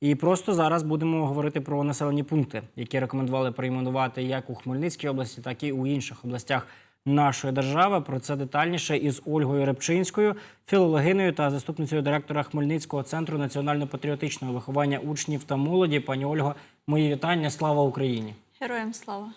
І просто зараз будемо говорити про населені пункти, які рекомендували перейменувати як у Хмельницькій області, так і у інших областях нашої держави. Про це детальніше із Ольгою Репчинською, філологиною та заступницею директора Хмельницького центру національно-патріотичного виховання учнів та молоді. Пані Ольго, мої вітання. Слава Україні! Героям слава.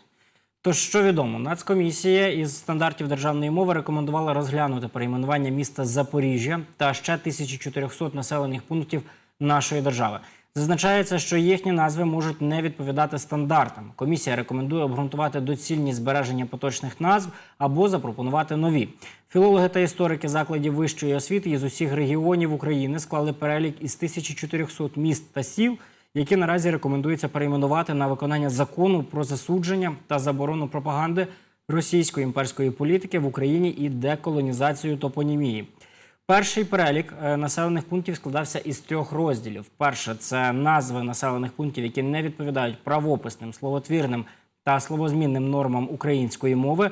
Тож, що відомо, Нацкомісія із стандартів державної мови рекомендувала розглянути перейменування міста Запоріжжя та ще 1400 населених пунктів нашої держави. Зазначається, що їхні назви можуть не відповідати стандартам. Комісія рекомендує обґрунтувати доцільність збереження поточних назв або запропонувати нові. Філологи та історики закладів вищої освіти із усіх регіонів України склали перелік із 1400 міст та сіл, які наразі рекомендується перейменувати на виконання закону про засудження та заборону пропаганди російської імперської політики в Україні і деколонізацію топонімії. Перший перелік е, населених пунктів складався із трьох розділів. Перше це назви населених пунктів, які не відповідають правописним, словотвірним та словозмінним нормам української мови.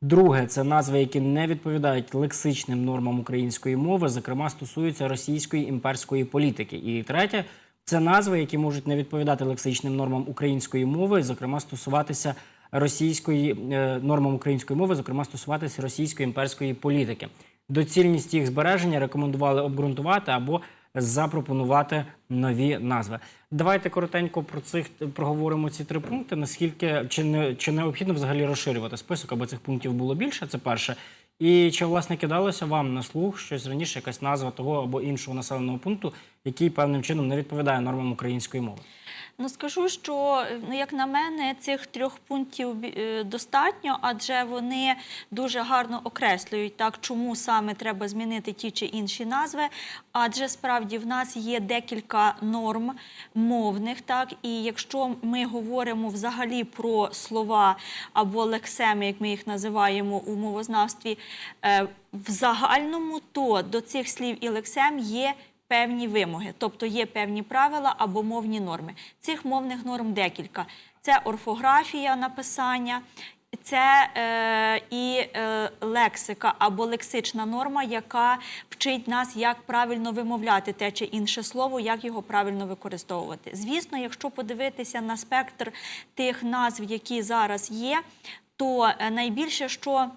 Друге це назви, які не відповідають лексичним нормам української мови, зокрема стосуються російської імперської політики. І третє це назви, які можуть не відповідати лексичним нормам української мови, зокрема стосуватися російської е, нормам української мови, зокрема стосуватися російської імперської політики. Доцільність їх збереження рекомендували обґрунтувати або запропонувати нові назви. Давайте коротенько про цих проговоримо ці три пункти. Наскільки чи не чи необхідно взагалі розширювати список, аби цих пунктів було більше? Це перше. І чи власне кидалося вам на слух щось раніше, якась назва того або іншого населеного пункту, який певним чином не відповідає нормам української мови? Ну скажу, що ну, як на мене, цих трьох пунктів е, достатньо, адже вони дуже гарно окреслюють так, чому саме треба змінити ті чи інші назви. Адже справді в нас є декілька норм мовних, так і якщо ми говоримо взагалі про слова або лексеми, як ми їх називаємо у мовознавстві, е, в загальному, то до цих слів і лексем є певні вимоги, тобто є певні правила або мовні норми. Цих мовних норм декілька: це орфографія написання. Це е, і е, лексика або лексична норма, яка вчить нас, як правильно вимовляти те чи інше слово, як його правильно використовувати. Звісно, якщо подивитися на спектр тих назв, які зараз є, то е, найбільше, що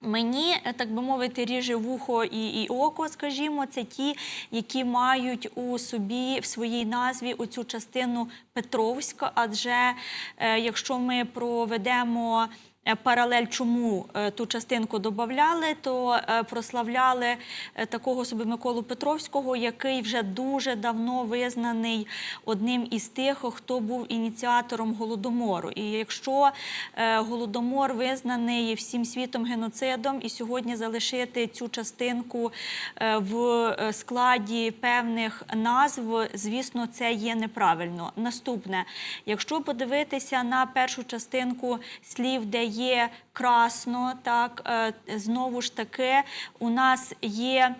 Мені, е, так би мовити, ріже вухо і, і око, скажімо, це ті, які мають у собі в своїй назві оцю частину Петровська. Адже е, якщо ми проведемо паралель, чому е, ту частинку додавали, то е, прославляли е, такого собі Миколу Петровського, який вже дуже давно визнаний одним із тих, хто був ініціатором голодомору. І якщо е, голодомор визнаний всім світом геноцидом, і сьогодні залишити цю частинку е, в е, складі певних назв, звісно, це є неправильно. Наступне, якщо подивитися на першу частинку слів, де є красно, так е, знову ж таки у нас є.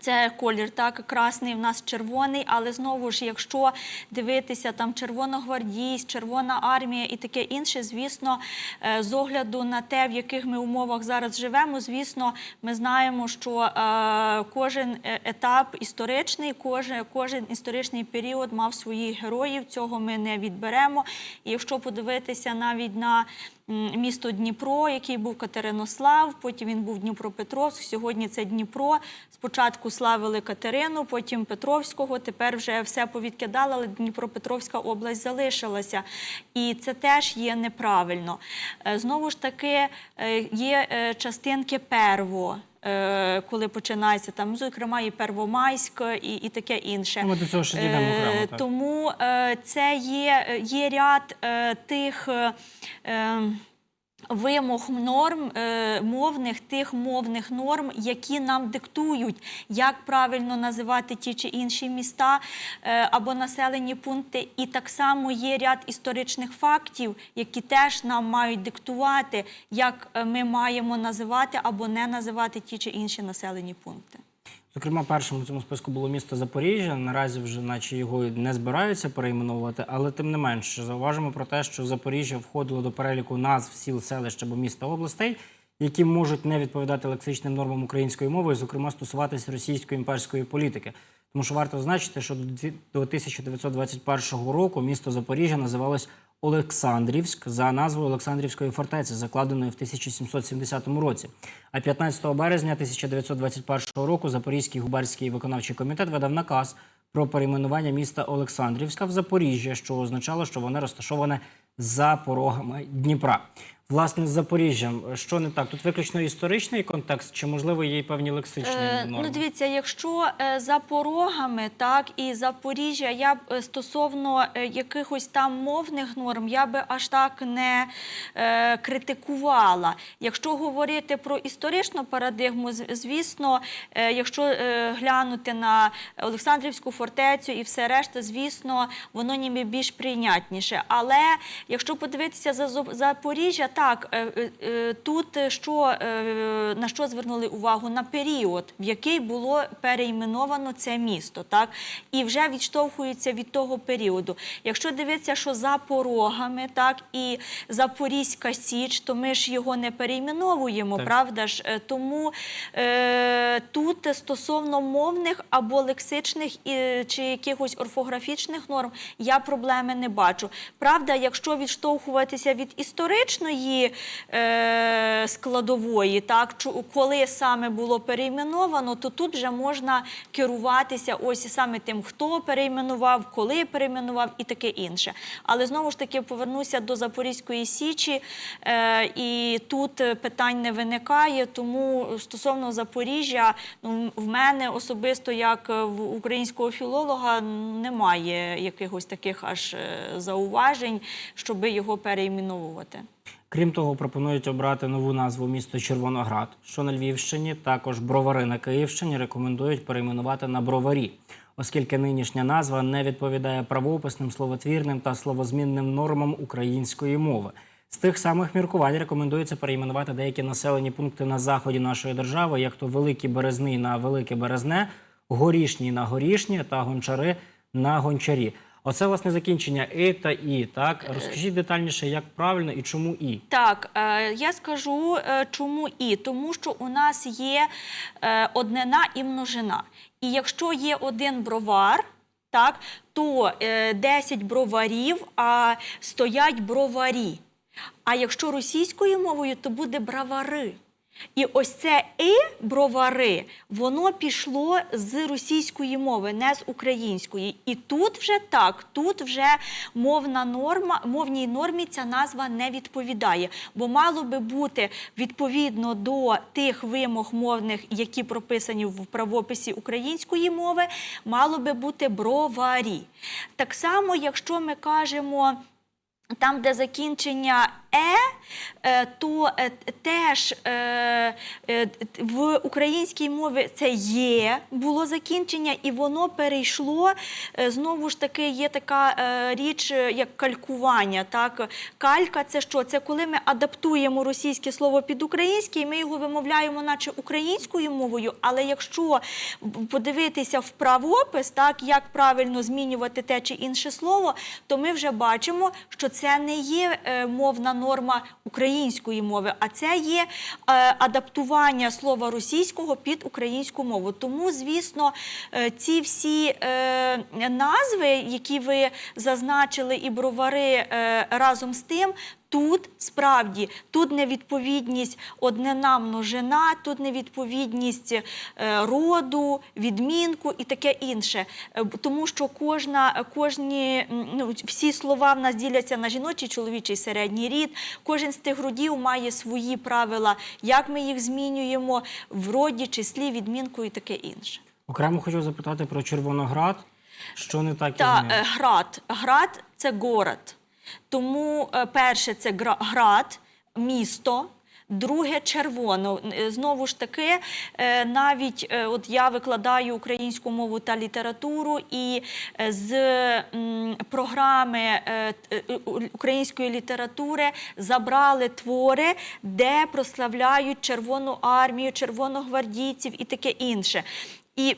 Це колір так красний, в нас червоний, але знову ж, якщо дивитися там червоногвардійсь, червона армія і таке інше, звісно, е, з огляду на те, в яких ми умовах зараз живемо, звісно, ми знаємо, що е, кожен е, етап історичний, кожен, кожен історичний період мав своїх героїв. Цього ми не відберемо. І якщо подивитися навіть на місто Дніпро, який був Катеринослав, потім він був Дніпропетровськ, сьогодні це Дніпро. Спочатку славили Катерину, потім Петровського, тепер вже все повідкидали, але Дніпропетровська область залишилася. І це теж є неправильно. Е, Знову ж таки, е, є е, частинки перво. Е, Коли починається там, зокрема, і Первомайськ, і, і таке інше. Ми до цього ще дійдемо Е, окремо. Так. Тому е, це є, є ряд тих. Вимог норм е, мовних, тих мовних норм, які нам диктують, як правильно називати ті чи інші міста е, або населені пункти. І так само є ряд історичних фактів, які теж нам мають диктувати, як е, ми маємо називати або не називати ті чи інші населені пункти. Зокрема, першим у цьому списку було місто Запоріжжя. Наразі вже, наче його не збираються перейменовувати, але тим не менше, зауважимо про те, що Запоріжжя входило до переліку назв сіл, селищ або міста областей, які можуть не відповідати лексичним нормам української мови, зокрема, стосуватись російської імперської політики. Тому що варто зазначити, що до 1921 року місто Запоріжжя називалось Олександрівськ за назвою Олександрівської фортеці, закладеної в 1770 році. А 15 березня 1921 року Запорізький губернський виконавчий комітет видав наказ про перейменування міста Олександрівська в Запоріжжя, що означало, що воно розташоване за порогами Дніпра. Власне, з Запоріжжям, що не так? Тут виключно історичний контекст, чи можливо є й певні лексичні Е, норми? ну, дивіться, якщо е, за порогами, так і Запоріжжя, я б е, стосовно е, якихось там мовних норм, я би аж так не е, критикувала. Якщо говорити про історичну парадигму, звісно, е, якщо е, глянути на Олександрівську фортецю і все решта, звісно, воно ніби більш прийнятніше. Але якщо подивитися за Запоріжжя, так е, е, е, тут що на що звернули увагу на період, в який було перейменовано це місто, так і вже відштовхується від того періоду. Якщо дивитися, що за порогами, так і Запорізька Січ, то ми ж його не перейменовуємо, Так. правда ж? Тому е, тут стосовно мовних або лексичних чи якихось орфографічних норм я проблеми не бачу. Правда, якщо відштовхуватися від історичної е, складової, так коли саме було перейменовано, то тут вже можна керуватися ось саме тим, хто перейменував, коли перейменував і таке інше. Але знову ж таки повернуся до Запорізької Січі, е, і тут питань не виникає. Тому стосовно Запоріжжя, ну, в мене особисто, як е, в українського філолога, немає якихось таких аж е, зауважень, щоби його перейменовувати. Крім того, пропонують обрати нову назву місто Червоноград, що на Львівщині, також бровари на Київщині рекомендують перейменувати на броварі, оскільки нинішня назва не відповідає правописним, словотвірним та словозмінним нормам української мови. З тих самих міркувань рекомендується перейменувати деякі населені пункти на заході нашої держави, як то Великі Березний на Велике Березне, Горішній на Горішнє та Гончари на Гончарі. Оце власне закінчення і та і. Так розкажіть детальніше, як правильно і чому і. Так, е, я скажу, е, чому і. Тому що у нас є е, однина і множина. І якщо є один бровар, так, то е, 10 броварів, а стоять броварі. А якщо російською мовою, то буде бравари. І ось це і бровари, воно пішло з російської мови, не з української. І тут вже так, тут вже мовна норма, мовній нормі ця назва не відповідає, бо мало би бути відповідно до тих вимог мовних, які прописані в правописі української мови, мало би бути броварі. Так само, якщо ми кажемо. Там, де закінчення е, е, то е, теж е, в українській мові це є було закінчення, і воно перейшло. Знову ж таки, є така річ, як калькування. Так? Калька це що? Це коли ми адаптуємо російське слово під українське, і ми його вимовляємо, наче українською мовою. Але якщо подивитися в правопис, так як правильно змінювати те чи інше слово, то ми вже бачимо, що це не є мовна норма української мови, а це є е, адаптування слова російського під українську мову. Тому, звісно, е, ці всі е, назви, які ви зазначили, і бровари разом з тим. Тут справді тут невідповідність однина множина, тут невідповідність е, роду, відмінку і таке інше. Е, Тому що кожна, кожні, ну, всі слова в нас діляться на жіночий, чоловічий середній рід. Кожен з тих родів має свої правила, як ми їх змінюємо в роді, числі, відмінку і таке інше. Окремо хочу запитати про Червоноград. Що не так із Та е, град. Град це город. Тому е, перше це град, місто. Друге червоно. Е, Знову ж таки, е, навіть от я викладаю українську мову та літературу, і з програми української літератури забрали твори, де прославляють Червону армію, червоногвардійців і таке інше. І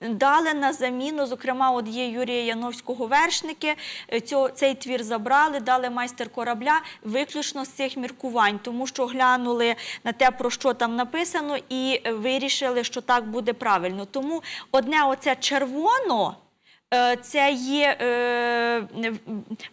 дали на заміну, зокрема, от є Юрія Яновського вершники. е, Цього, цей твір забрали, дали майстер корабля виключно з цих міркувань, тому що глянули на те, про що там написано, і е, вирішили, що так буде правильно. Тому одне оце червоно. Е, Це є е,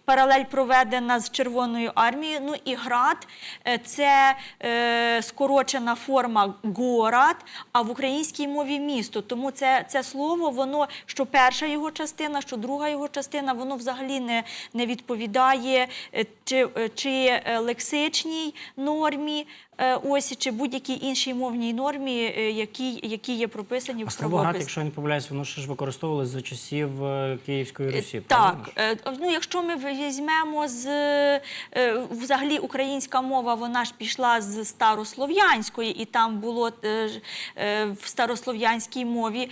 паралель проведена з Червоною армією. Ну і град е, це е, скорочена форма город, а в українській мові місто. Тому це, це слово, воно що перша його частина, що друга його частина, воно взагалі не, не відповідає е, чи, чи лексичній нормі. Е, Ось чи будь-якій іншій мовній нормі, е, які, які є прописані А в слово град, якщо я не помиляюсь, воно ще ж використовувалось за часів е, Київської Русі. Правильно Так, е, ну якщо ми візьмемо з взагалі українська мова, вона ж пішла з старослов'янської, і там було в старослов'янській мові.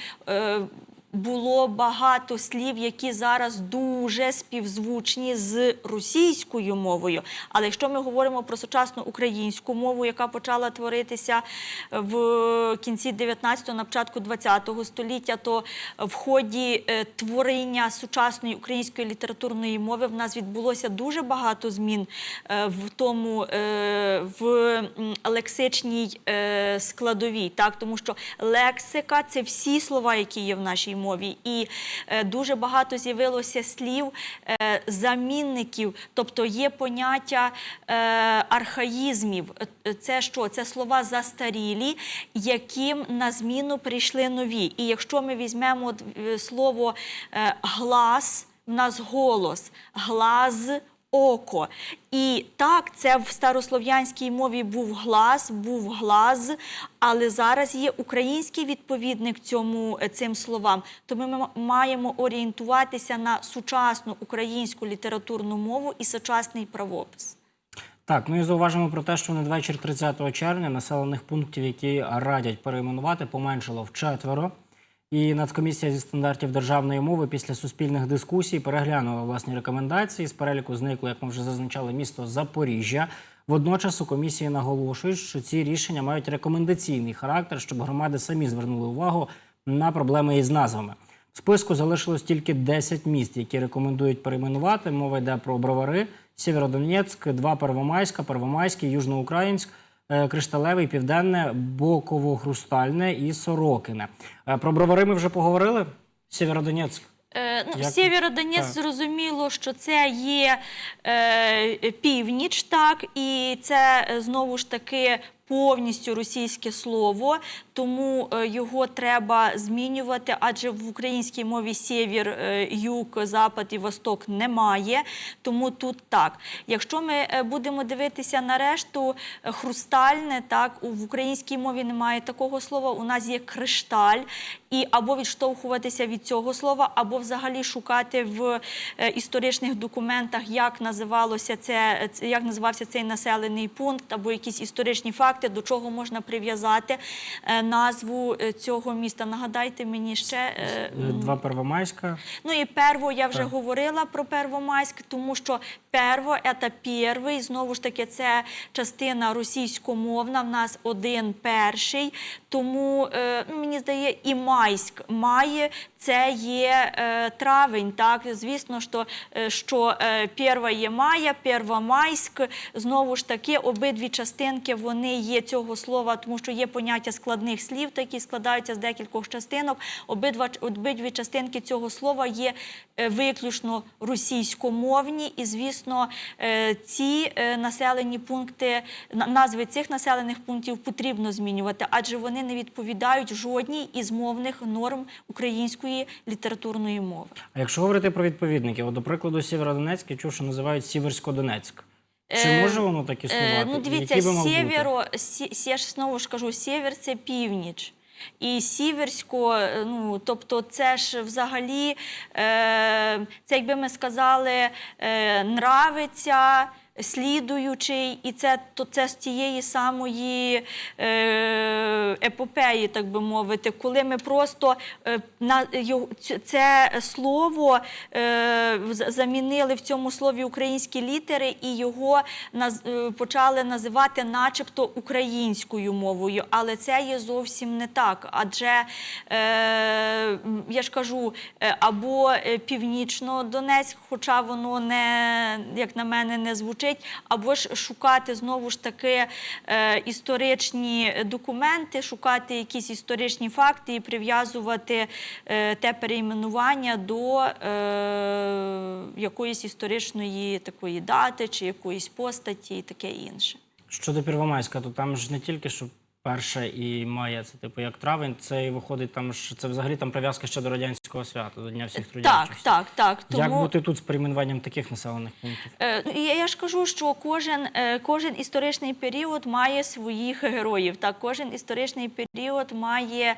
Е, Було багато слів, які зараз дуже співзвучні з російською мовою. Але якщо ми говоримо про сучасну українську мову, яка почала творитися в кінці 19-го, на початку 20-го століття, то в ході е, творіння сучасної української літературної мови в нас відбулося дуже багато змін е, в тому е, в лексичній е, складовій, так тому що лексика це всі слова, які є в нашій мові, і е, дуже багато з'явилося слів е, замінників, тобто є поняття е, архаїзмів. Це що? Це слова застарілі, яким на зміну прийшли нові. І якщо ми візьмемо слово глас, в нас голос, глаз. Око. І так, це в старослов'янській мові був глас, був глаз, але зараз є український відповідник цьому, е, цим словам. Тому ми маємо орієнтуватися на сучасну українську літературну мову і сучасний правопис. Так, ну і зауважимо про те, що надвечір 30 червня населених пунктів, які радять перейменувати, поменшало в четверо. І Нацкомісія зі стандартів державної мови після суспільних дискусій переглянула власні рекомендації. З переліку зникло, як ми вже зазначали, місто Запоріжжя. Водночас у комісії наголошують, що ці рішення мають рекомендаційний характер, щоб громади самі звернули увагу на проблеми із назвами. В списку залишилось тільки 10 міст, які рекомендують перейменувати. Мова йде про Бровари, Сєвєродонецьк, два Первомайська, Первомайський, Южноукраїнськ, е, Кришталевий, Південне, Боково-Хрустальне і Сорокине. Е, Про Бровари ми вже поговорили. Сєвєродонецьк. Е, ну, Як- Сєвєродонець зрозуміло, що це є е, північ, так, і це е, знову ж таки повністю російське слово, тому е, його треба змінювати, адже в українській мові сєвєр, е, юг, запад і восток немає. Тому тут так. Якщо ми е, будемо дивитися на решту, хрустальне, так, в українській мові немає такого слова, у нас є кришталь, і або відштовхуватися від цього слова, або взагалі шукати в історичних документах, як називалося це, як називався цей населений пункт, або якісь історичні факти, до чого можна прив'язати назву е, цього міста. Нагадайте мені ще. е, Е, Два Первомайська. Ну і перво я вже Так. говорила про Первомайськ, тому що перво це перший, знову ж таки, це частина російськомовна. В нас один перший. Тому е, ну, мені здається, і майськ має. Це є е, травень, так звісно, що, е, що перва є мая, первомайськ. Знову ж таки, обидві частинки вони є цього слова, тому що є поняття складних слів, які складаються з декількох частинок. Обидві частинки цього слова є виключно російськомовні, і звісно, е, ці е, населені пункти, назви цих населених пунктів потрібно змінювати, адже вони не відповідають жодній із мовних норм української літературної мови. А якщо говорити про відповідників, до прикладу, Сєвєродонецьк, я чув, що називають Сіверсько-Донецьк. Чи Е, може воно так існувати? Е, ну, дивіться, сєвєро, я ж знову ж кажу, сєвєр це північ. І сіверсько, е, ну тобто, це ж взагалі, е, це якби ми сказали, е, нравиться. Слідуючий, і це, то це з тієї самої е, епопеї, так би мовити, коли ми просто е, на, це слово е, замінили в цьому слові українські літери і його почали називати начебто українською мовою, але це є зовсім не так. Адже я ж кажу, або північно-Донецьк, хоча воно не, як на мене, не звучить, або ж шукати знову ж таки е, історичні документи, шукати якісь історичні факти і прив'язувати е, те перейменування до е, якоїсь історичної такої дати чи якоїсь постаті і таке інше. Щодо Первомайська, то там ж не тільки що перше і має це типу як травень, це і виходить там ж це взагалі там прив'язка ще до радянського свята, до Дня всіх Так, трудячих. так, так. Тому... Як бути тут з перейменуванням таких населених пунктів? Е, ну, Я, я ж кажу, що кожен, е, кожен історичний період має своїх героїв. Так, кожен історичний період має.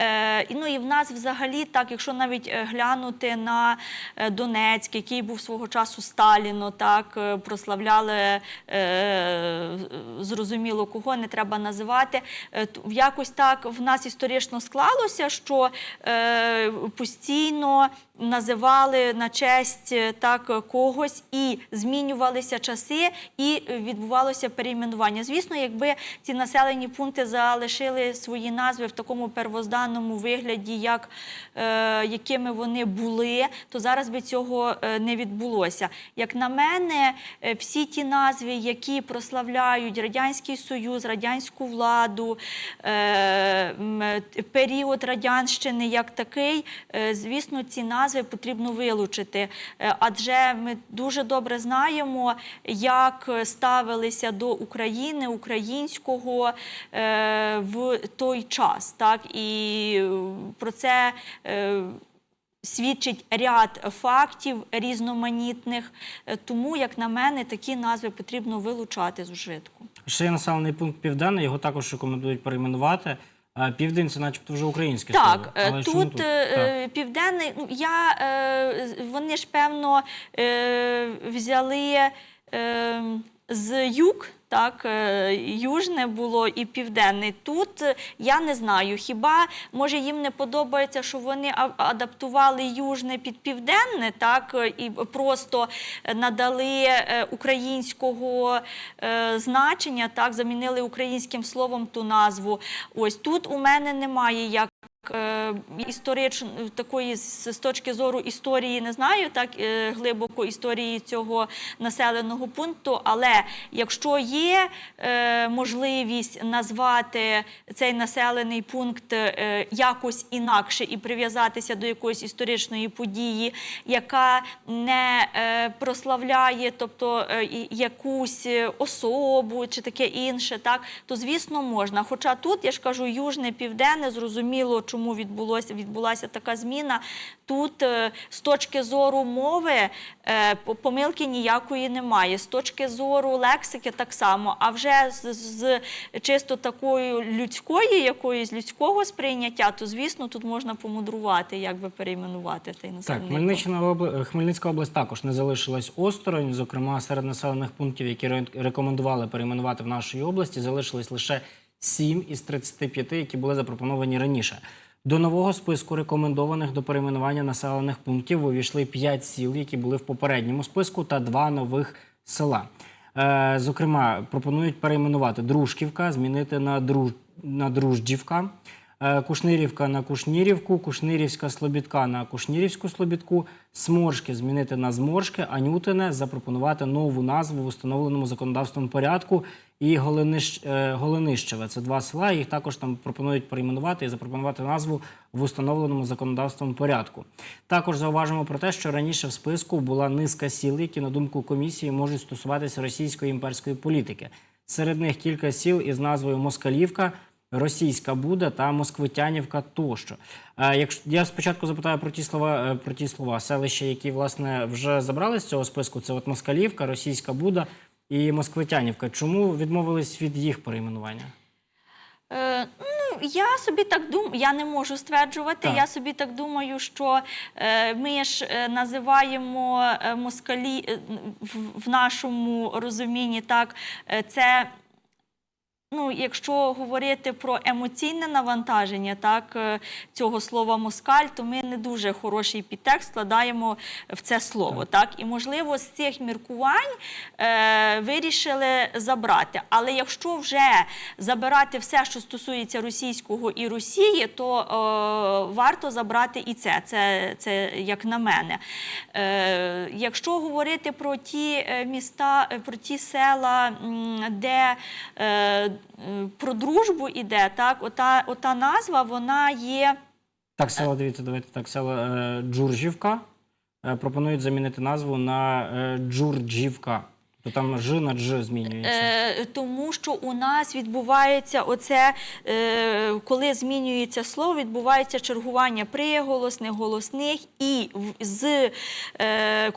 Е, ну і в нас взагалі, так, якщо навіть е, глянути на е, Донецьк, який був свого часу Сталіно, так, е, прославляли е, зрозуміло, кого не треба називати. Е, Якось так в нас історично склалося, що е, постійно називали на честь е, так когось і змінювалися часи, і відбувалося перейменування. Звісно, якби ці населені пункти залишили свої назви в такому первозданному вигляді, як якими вони були, то зараз би цього не відбулося. Як на мене, всі ті назви, які прославляють радянський союз, радянську владу, м, е, період радянщини як такий, е, звісно, ці назви потрібно вилучити. Е, Адже ми дуже добре знаємо, як ставилися до України, українського в той час. Так? І про це. Е, Свідчить ряд фактів різноманітних, Е, тому, як на мене, такі назви потрібно вилучати з вжитку. Ще є населений пункт Південний, його також рекомендують перейменувати. А Південь це начебто вже українське Так, слово. е, Але чому тут, е, Так. е, південний, ну я е, вони ж певно е, взяли е, з юг. Так, е, южне було і південний. Тут е, я не знаю. Хіба може їм не подобається, що вони адаптували южне під південне, так е, і просто надали українського значення, так замінили українським словом ту назву. Ось тут у мене немає як. е, Історич такої з точки зору історії не знаю так глибоко історії цього населеного пункту. Але якщо є е, можливість назвати цей населений пункт е, якось інакше і прив'язатися до якоїсь історичної події, яка не е, прославляє, тобто е, якусь е, особу чи таке інше, так то звісно можна. Хоча тут я ж кажу, южне, південне, зрозуміло, чому відбулося відбулася така зміна. Тут е, з точки зору мови е, помилки ніякої немає. З точки зору лексики так само. А вже з, з чисто такою людської, якоїсь людського сприйняття, то звісно тут можна помудрувати, як би перейменувати цей Так, населений пункт. Хмельниччина обла- Хмельницька область також не залишилась осторонь. Зокрема, серед населених пунктів, які рекомендували перейменувати в нашій області, залишились лише 7 із 35, які були запропоновані раніше. До нового списку рекомендованих до перейменування населених пунктів увійшли 5 сіл, які були в попередньому списку, та два нових села. Е, зокрема, пропонують перейменувати Дружківка, змінити на, Друж... на Друждівка. Е, Кушнирівка на Кушнірівку, Кушнирівська Слобідка на Кушнірівську Слобідку, Сморшки змінити на Зморшки, Анютине запропонувати нову назву в установленому законодавством порядку і Голенищ, е, Голенищеве. Це два села. Їх також там пропонують перейменувати і запропонувати назву в установленому законодавством порядку. Також зауважимо про те, що раніше в списку була низка сіл, які, на думку комісії, можуть стосуватися російської імперської політики. Серед них кілька сіл із назвою Москалівка. Російська Буда та Москвитянівка тощо. Е, Якщо я спочатку запитаю про ті слова е, про ті слова селища, які власне вже забрали з цього списку, це от Москалівка, Російська Буда і Москвитянівка. Чому відмовились від їх перейменування? Е, ну, я собі так думаю, я не можу стверджувати. Так. Я собі так думаю, що е, ми ж е, називаємо москалі е, в, в нашому розумінні, так, е, це. Ну, якщо говорити про емоційне навантаження, так е, цього слова москаль, то ми не дуже хороший підтекст складаємо в це слово. Так, і можливо з цих міркувань е, вирішили забрати. Але якщо вже забирати все, що стосується російського і Росії, то е, варто забрати і це. Це, це як на мене. Е, якщо говорити про ті е, міста, е, про ті села, де е, е, про дружбу іде, так, ота, ота назва, вона є. Так, село, дивіться, давайте так, село е, Джуржівка. Е, пропонують замінити назву на е, Джурджівка. То там Ж на Дж змінюється. Е, тому що у нас відбувається оце, е, коли змінюється слово, відбувається чергування приголосних, голосних, і з, е, е,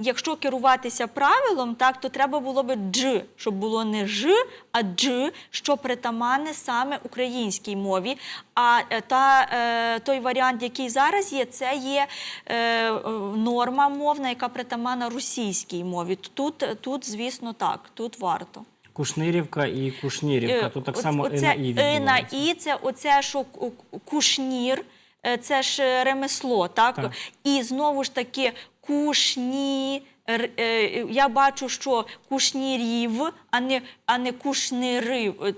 якщо керуватися правилом, так, то треба було би дж, щоб було не ж, а дж, що притаманне саме українській мові. А е, та, е, той варіант, який зараз є, це є е, е, норма мовна, яка притаманна російській мові. Тут, тут, звісно, так, тут варто. Кушнирівка і Кушнірівка. Е, Тут так оц- само і на І на і це оце, що кушнір, е, це ж е, ремесло, так? Так. І знову ж таки кушні. е, Я бачу, що кушнірів, а не, а не кушнирив. Е,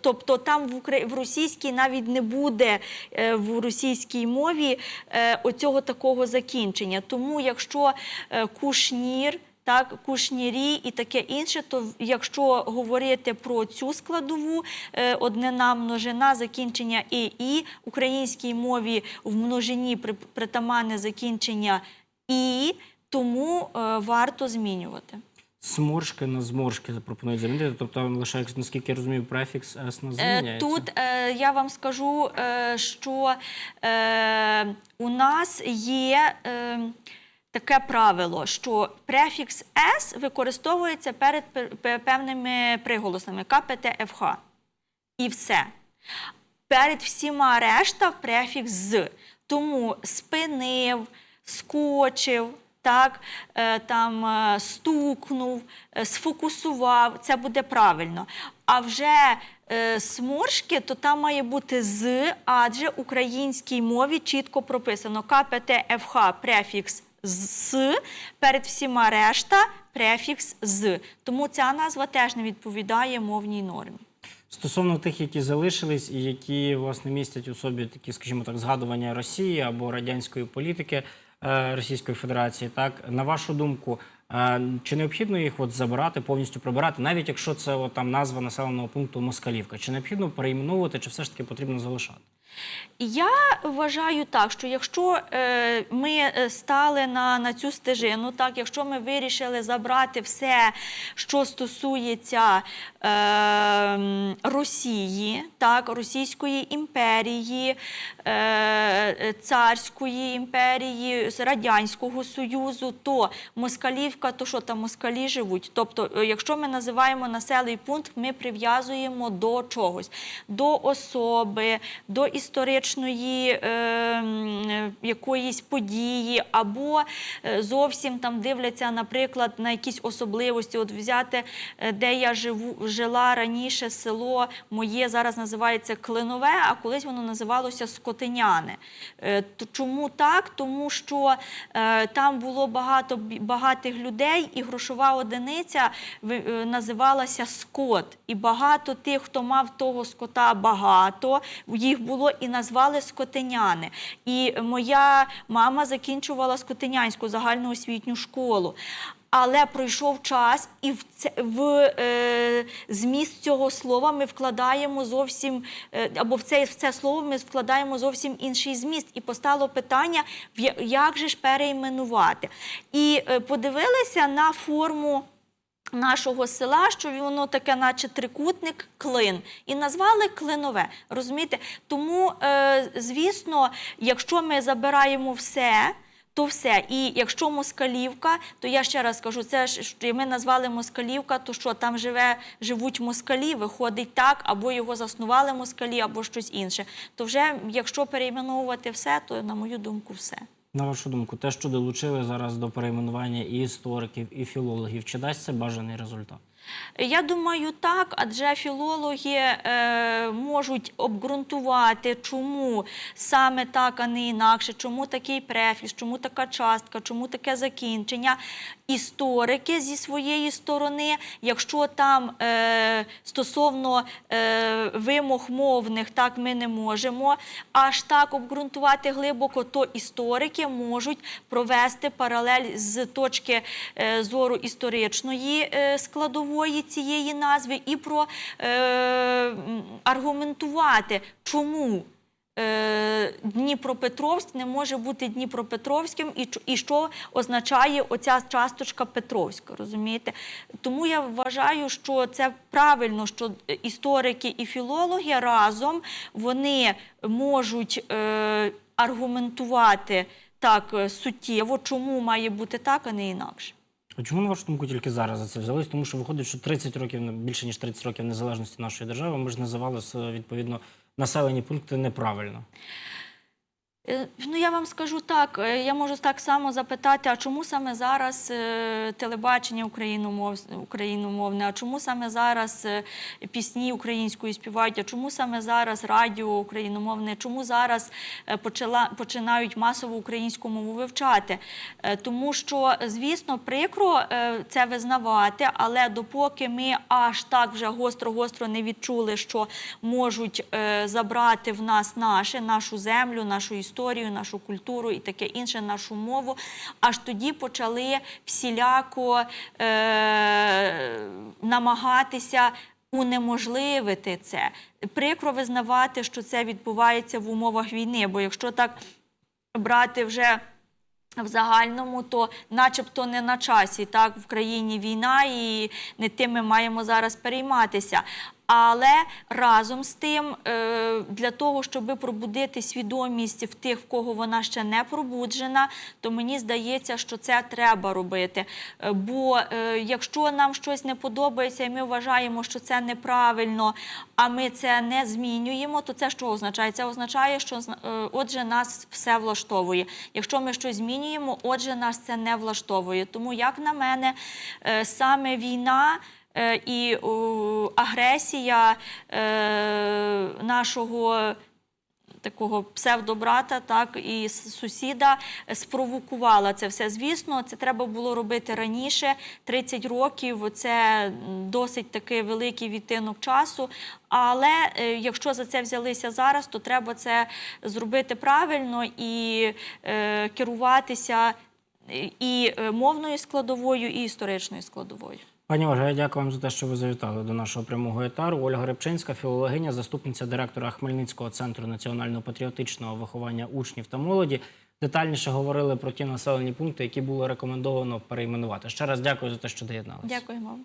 Тобто там в, російській навіть не буде е, в російській мові е, оцього такого закінчення. Тому якщо е, кушнір, так, кушнірі і таке інше, то якщо говорити про цю складову, е, однина, множина, закінчення і і українській мові в множині при- притаманне закінчення і, тому е, варто змінювати. Сморшки на зморшки пропонують замінити. Тобто лише, наскільки я розумію, префікс С на Е, зміняється. Тут е, я вам скажу, е, що е, у нас є е, таке правило, що префікс С використовується перед пе- пе- певними приголосними КПТ, ФХ. І все. Перед всіма решта префікс з. Тому спинив, скочив. Так, е, там е, стукнув, е, сфокусував, це буде правильно. А вже сморшки, то там має бути з, адже в українській мові чітко прописано КПТ, ФХ, префікс з, перед всіма решта префікс з. Тому ця назва теж не відповідає мовній нормі. Стосовно тих, які залишились і які власне містять у собі такі, скажімо так, згадування Росії або радянської політики е, Російської Федерації, так на вашу думку, е, чи необхідно їх от забирати, повністю прибирати, навіть якщо це от, там назва населеного пункту Москалівка, чи необхідно перейменовувати, чи все ж таки потрібно залишати? Я вважаю так, що якщо е, ми е, стали на, на цю стежину, так, якщо ми вирішили забрати все, що стосується е, Росії, так, Російської імперії, е, царської імперії, Радянського Союзу, то Москалівка, то що там москалі живуть. Тобто, е, якщо ми називаємо населений пункт, ми прив'язуємо до чогось, до особи, до історичної е, е, якоїсь події, або е, зовсім там дивляться, наприклад, на якісь особливості. От взяти, е, де я живу, жила раніше село моє зараз називається Клинове, а колись воно називалося Скотиняне. Е, Чому так? Тому що е, там було багато багатих людей, і грошова одиниця називалася скот. І багато тих, хто мав того скота багато, їх було і назвали скотиняни. І моя мама закінчувала скотинянську загальноосвітню школу. Але пройшов час, і в це в е, зміст цього слова ми вкладаємо зовсім е, або в це в це слово ми вкладаємо зовсім інший зміст. І постало питання, як же ж перейменувати. І е, подивилися на форму нашого села, що воно таке, наче трикутник, клин, і назвали клинове. Розумієте? Тому, е, звісно, якщо ми забираємо все. то все. І якщо москалівка, то я ще раз кажу, це ж ми назвали москалівка, то що там живе, живуть москалі, виходить так, або його заснували москалі, або щось інше. То вже якщо перейменовувати все, то на мою думку, все. На вашу думку, те, що долучили зараз до перейменування і істориків, і філологів, чи дасть це бажаний результат? Я думаю, так, адже філологи е, можуть обґрунтувати, чому саме так, а не інакше, чому такий префікс, чому така частка, чому таке закінчення. Історики зі своєї сторони, якщо там е, стосовно е, вимог мовних, так ми не можемо аж так обґрунтувати глибоко, то історики можуть провести паралель з точки е, зору історичної е, складової цієї назви і про е, аргументувати, чому. е, Дніпропетровськ не може бути Дніпропетровським, і, і що означає оця часточка Петровська, розумієте? Тому я вважаю, що це правильно, що історики і філологи разом вони можуть е, аргументувати так суттєво, чому має бути так, а не інакше. Чому, на вашу думку, тільки зараз за це взялись? Тому що виходить, що 30 років, більше ніж 30 років незалежності нашої держави, ми ж називали відповідно населені пункти неправильно. Е, Ну, я вам скажу так, е, я можу так само запитати, а чому саме зараз е, телебачення україномов, україномовне, а чому саме зараз пісні українською співають, а чому саме зараз радіо україномовне, чому зараз почала, починають масово українську мову вивчати? Тому що, звісно, прикро це визнавати, але допоки ми аж так вже гостро-гостро не відчули, що можуть забрати в нас наше, нашу землю, нашу історію, нашу культуру і таке інше, нашу мову, аж тоді почали всіляко е, намагатися. Унеможливити це прикро визнавати, що це відбувається в умовах війни. Бо якщо так брати вже в загальному, то начебто не на часі. Так, в країні війна, і не тим ми маємо зараз перейматися. Але разом з тим, е, для того, щоб пробудити свідомість в тих, в кого вона ще не пробуджена, то мені здається, що це треба робити. Е, Бо е, якщо нам щось не подобається, і ми вважаємо, що це неправильно, а ми це не змінюємо, то це що означає? Це означає, що отже нас все влаштовує. Якщо ми щось змінюємо, отже, нас це не влаштовує. Тому, як на мене, саме війна. Е, І агресія е, нашого такого псевдобрата, так і сусіда спровокувала це все. Звісно, це треба було робити раніше. 30 років це досить такий великий відтинок часу. Але е, якщо за це взялися зараз, то треба це зробити правильно і е, керуватися і мовною складовою, і історичною складовою. Пані Ольга, я дякую вам за те, що ви завітали до нашого прямого етару. Ольга Рибчинська, філологиня, заступниця директора Хмельницького центру національно-патріотичного виховання учнів та молоді. Детальніше говорили про ті населені пункти, які було рекомендовано перейменувати. Ще раз дякую за те, що доєдналися. Дякую вам.